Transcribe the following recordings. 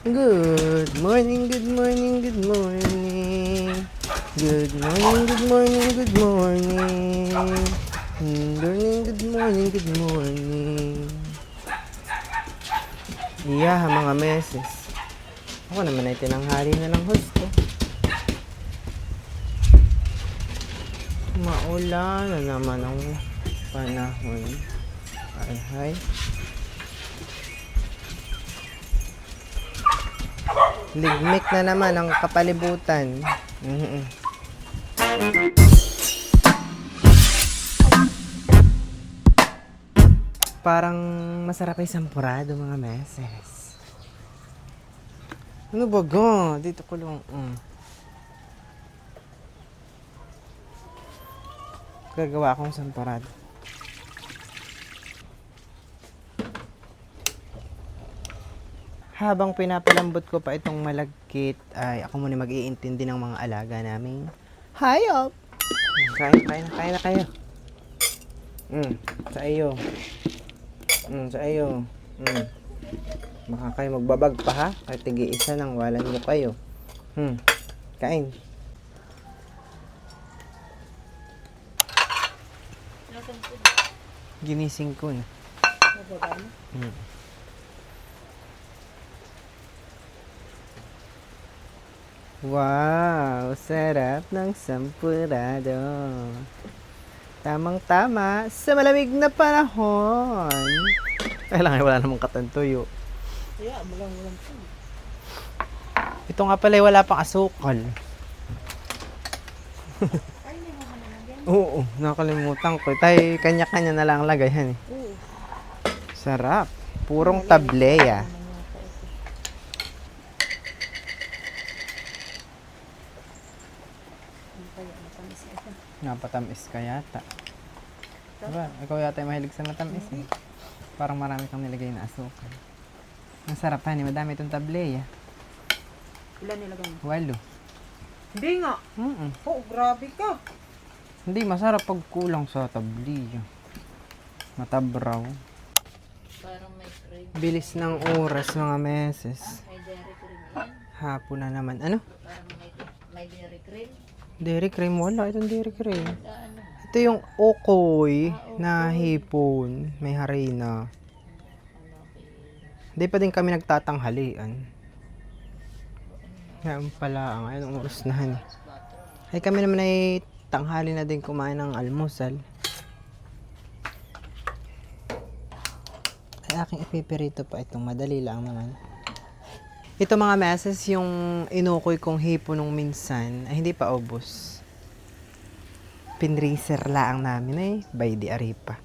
Good morning, good morning, good morning. Good morning, good morning, good morning. Good morning, good morning, good morning. Iya, mga meses. Ako naman ay tinanghali na ng husto. Maulan na naman ang panahon. Ay, hay. Ligmik na naman ang kapalibutan. Mhm. Parang masarap ay sampurado mga meses. Ano ba ga? Dito ko lang. Mm. Gagawa akong sampurado. Habang pinapalambot ko pa itong malagkit, ay ako muna mag-iintindi ng mga alaga namin. Hayop! Kain, kain na, kain na kayo. Mm, sa iyo. Mm, sa iyo. Mm. Baka kayo magbabag pa ha? Kahit tigi isa nang walan mo kayo. Hmm. Kain. Ginising ko na. Hmm. Wow, sarap ng sampurado. Tamang-tama sa malamig na panahon. Kailangan wala namang katantuyo. Kaya, malang walang po. Ito nga pala wala pang asukal. Oo, nakalimutan ko. Tay, kanya-kanya na lang lagay. Eh. Sarap. Purong tableya. Napatamis ka yata. Diba? Ikaw yata yung mahilig sa matamis eh. Parang marami kang nilagay na asukal. Ang sarap hani, madami itong tableya. Ilan nilagay mo? Walo. Hindi nga. Mm Oh, grabe ka. Hindi, masarap pag kulang sa tableya. Matabraw. Parang may cream. Bilis ng oras, mga meses. May dairy cream yan. Hapon na naman. Ano? Parang may, may dairy cream. Dairy cream? Wala itong. Na ano? Ito yung okoy na hipon. May harina. Hindi pa din kami nagtatanghalian. Yan pala ang ayun ang oras na. Ay kami naman ay tanghali na din kumain ng almusal. Ay aking ipipirito pa itong madali lang naman. Ito mga meses yung inukoy kong hipon nung minsan ay hindi pa ubos. Pinreaser lang namin eh, by the Aripa.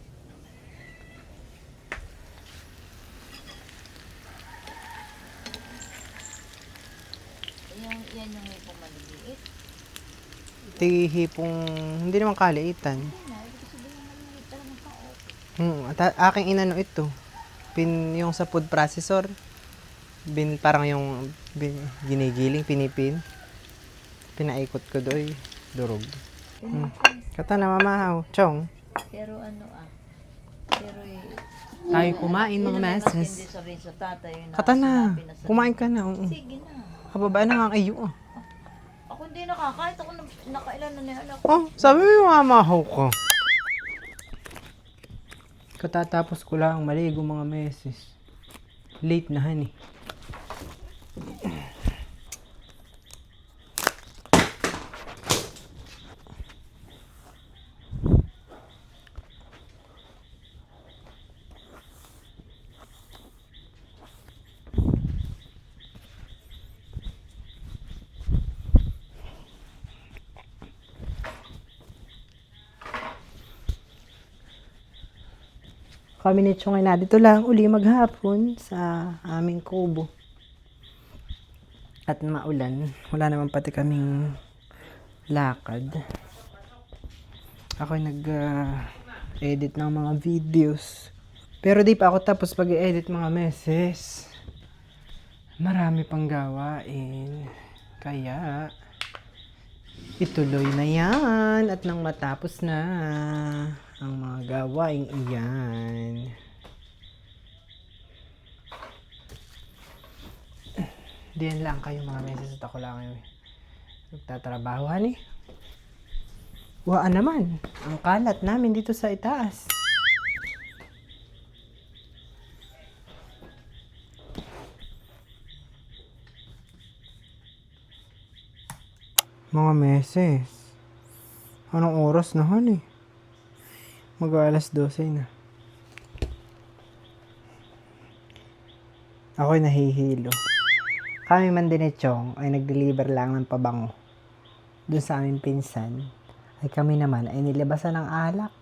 Yung, yan yung may pumaliliit. Ito yung hipong, hindi naman kaliitan. Maliliit. Hmm, at aking inano ito. Pin, yung sa food processor. Bin, parang yung bin, ginigiling, pinipin. Pinaikot ko doy. Durog. Hmm. Kata na mamahaw. Chong. Pero ano ah. Pero eh. Tayo kumain mga meses. Kata na. Kumain ka na. oo. Sige na. Kababa na nga ang iyo. ah. Ako hindi nakakahit. Ako na- nakailan na niya anak. Oh, sabi mo mamahaw ko. Katatapos ko lang maligo mga meses. Late na han eh. Kami ni Chong ay na dito lang uli maghapon sa aming kubo. At maulan. Wala naman pati kaming lakad. Ako nag-edit ng mga videos. Pero di pa ako tapos pag-edit mga meses. Marami pang gawain. Kaya, ituloy na yan. At nang matapos na ang mga gawaing iyan. Diyan lang kayo mga meses at ako lang ngayon. Nagtatrabaho, honey. Waan naman. Ang kalat namin dito sa itaas. Mga meses. Anong oras na, honey? Mag alas 12 na. Ako'y nahihilo. Kami man din ni Chong ay nag-deliver lang ng pabango. Doon sa aming pinsan, ay kami naman ay nilabasan ng alak.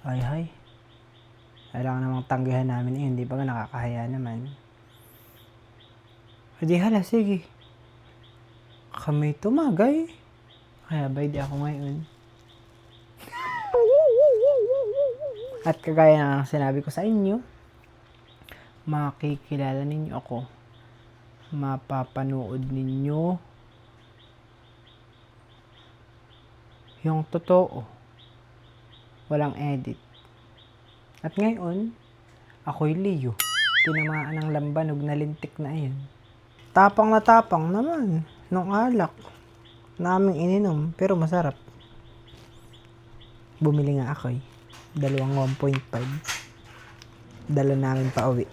Ay, hay. Kailangan namang tanggihan namin eh, hindi pa nga nakakahiya naman. Hindi hala, sige. Kami tumagay. Kaya ba di ako ngayon? At kagaya ng sinabi ko sa inyo, makikilala ninyo ako. Mapapanood ninyo yung totoo. Walang edit. At ngayon, ako'y Leo. Tinamaan ng lambanog na lintik na iyon. Tapang na tapang naman nung alak naming ininom pero masarap. Bumili nga ako eh. Dalawang 1.5. Dala namin pa uwi.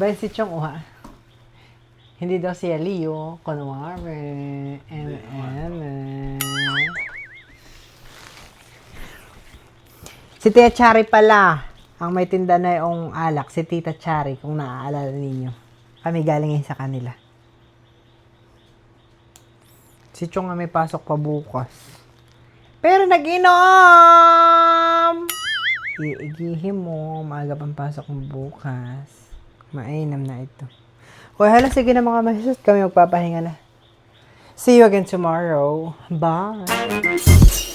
Bayan si Chong Uha. Hindi daw siya Leo. Kunwari. MM. Si Tia Chari pala. Ang may tinda na yung alak. Si Tita Chari, kung naaalala ninyo. Kami galing sa kanila. Si Chong nga may pasok pa bukas. Pero nag-inom! Iigihin mo. Maaga pang pasok mo bukas. Mainam na ito. O hala, sige na mga masusot. Kami magpapahinga na. See you again tomorrow. Bye!